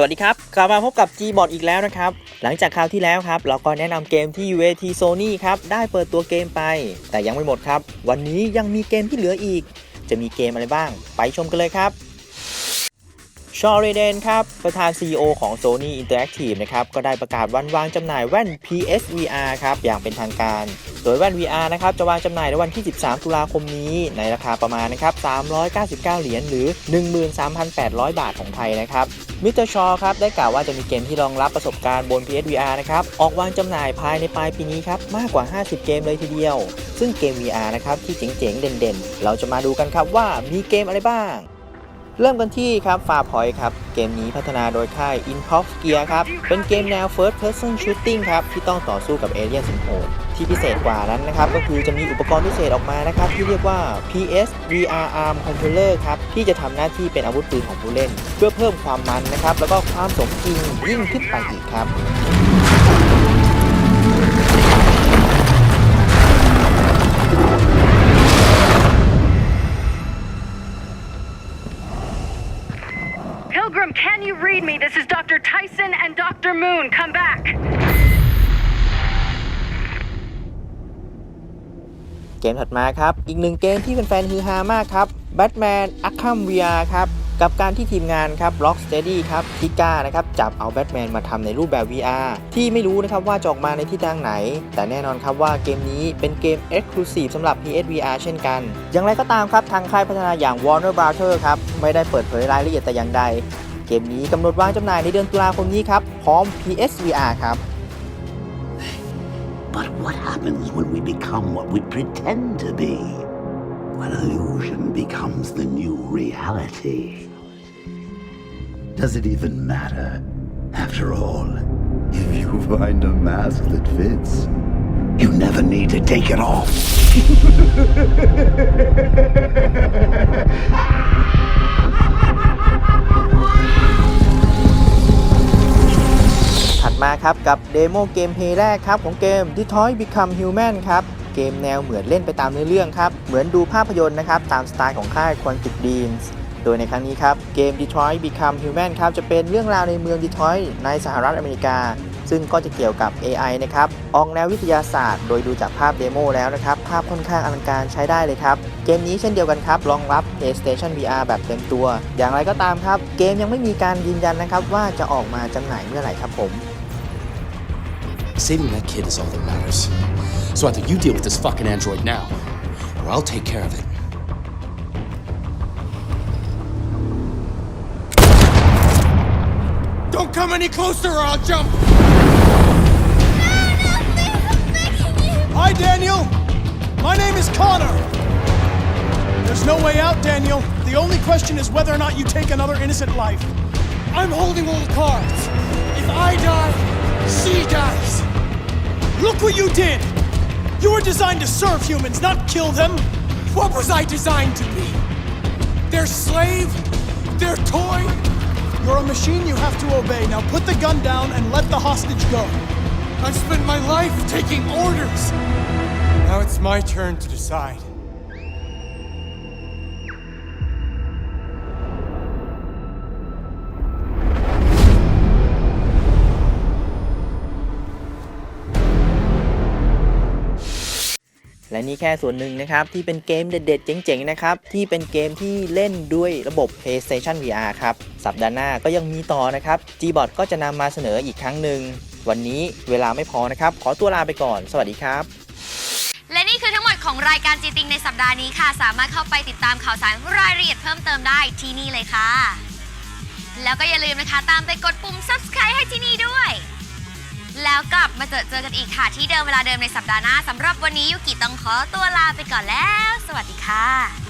สวัสดีครับ กลับมาพบกับ Gbot อีกแล้วนะครับ หลังจากคราวที่แล้วครับ เราก็แนะนำเกมที่ UAT Sony ครับ ได้เปิดตัวเกมไป แต่ยังไม่หมดครับ วันนี้ยังมีเกมที่เหลืออีก จะมีเกมอะไรบ้าง ไปชมกันเลยครับ ชอร์เรเดนครับ ประธาน CEO ของ Sony Interactive นะครับ ก็ได้ประกาศวันวางจำหน่ายแว่น PSVR ครับ อย่างเป็นทางการ โดยแว่น VR นะครับ จะวางจำหน่ายในวันที่ 13 ตุลาคมนี้ ในราคาประมาณนะครับ 399 เหรียญหรือ 13,800 บาทของไทยนะครับ มิสเตอร์ชอครับ ได้กล่าวว่าจะมีเกมที่รองรับประสบการณ์บน PSVR นะครับ ออกวางจำหน่ายภายในปลายปีนี้ครับ มากกว่า 50 เกมเลยทีเดียว ซึ่งเกม VR นะครับ ที่เจ๋งๆ เด่นๆ เราจะมาดูกันครับว่ามีเกมอะไรบ้าง เริ่มกันที่ครับ Far Point ครับ เกมนี้พัฒนาโดยค่าย Inpox Gear ครับ เป็นเกมแนว First Person Shooting ครับ ที่ต้องต่อสู้กับเอเลี่ยนสุดโหดที่พิเศษกว่านั้นนะครับ ก็คือจะมีอุปกรณ์พิเศษออกมานะครับ ที่เรียกว่า PS VR Arm Controller ครับ ที่จะทำหน้าที่เป็นอาวุธปืนของผู้เล่น เพื่อเพิ่มความมันนะครับ แล้วก็ความสมจริงยิ่งขึ้นไปอีกครับ read me? This is Dr. Tyson and Dr. Moon. Come back. เกมถัดมาครับ อีกหนึ่งเกมที่แฟนๆฮือฮามากครับ Batman Arkham VR ครับ กับการที่ทีมงานครับ Rocksteady ครับที่กล้านะครับ จับเอาแบทแมนมาทำในรูปแบบ VR ที่ไม่รู้นะครับว่าจะออกมาในที่ทางไหน แต่แน่นอนครับว่าเกมนี้เป็นเกม Exclusive สำหรับ PSVR เช่นกัน อย่างไรก็ตามครับ ทางค่ายพัฒนาอย่าง Warner Brother ครับ ไม่ได้เปิดเผยรายละเอียดแต่อย่างใด เกมนี้กำหนดวางจำหน่ายในเดือนตุลาคมนี้ครับ พร้อม PSVR ครับ But what happens when we become what we pretend to be? When illusion becomes the new reality? Does it even matter? After all, if you find a mask that fits, you never need to take it off. ครับกับเดโมเกมเพลย์แรกครับของเกม Detroit Become Human ครับเกมแนวเหมือนเล่นไปตามเนื้อเรื่องครับ เหมือนดูภาพยนตร์นะครับ ตามสไตล์ของค่าย Quantic Dreams โดยในครั้งนี้ครับ เกม Detroit Become Human ครับ จะเป็นเรื่องราวในเมือง Detroit ในสหรัฐอเมริกา ซึ่งก็จะเกี่ยวกับ AI นะครับ ออกแนววิทยาศาสตร์ โดยดูจากภาพเดโมแล้วนะครับ ภาพค่อนข้างอลังการใช้ได้เลยครับ เกมนี้เช่นเดียวกันครับ รองรับ PlayStation VR แบบเต็มตัว อย่างไรก็ตามครับ เกมยังไม่มีการยืนยันนะครับว่าจะออกมาจำหน่ายเมื่อไหร่ครับผม Saving that kid is all that matters. So either you deal with this fucking android now, or I'll take care of it. Don't come any closer or I'll jump! No, no, please, I'm begging you! Hi, Daniel. My name is Connor. There's no way out, Daniel. The only question is whether or not you take another innocent life. I'm holding all the cards. If I die, she dies. Look what you did! You were designed to serve humans, not kill them. What was I designed to be? Their slave? Their toy? You're a machine you have to obey. Now put the gun down and let the hostage go. I've spent my life taking orders. Now it's my turn to decide. และนี่แค่ส่วนหนึ่งนะครับ ที่เป็นเกมเด็ดๆ เจ๋งๆ นะครับ ที่เป็นเกมที่เล่นด้วยระบบ PlayStation VR ครับ สัปดาห์หน้าก็ยังมีต่อนะครับ Gbot ก็จะนำมาเสนออีกครั้งหนึ่ง วันนี้เวลาไม่พอนะครับ ขอตัวลาไปก่อน สวัสดีครับ และนี่คือทั้งหมดของรายการจีติงในสัปดาห์นี้ค่ะ สามารถเข้าไปติดตามข่าวสารรายละเอียดเพิ่มเติมได้ที่นี่เลยค่ะ แล้วก็อย่าลืมนะคะ ตามไปกดปุ่ม subscribe ให้ที่นี่ด้วย แล้วกลับมาเจอเจอกันอีกค่ะ ที่เดิมเวลาเดิมในสัปดาห์หน้าสำหรับวันนี้ยูกิต้องขอตัวลาไปก่อนแล้ว สวัสดีค่ะ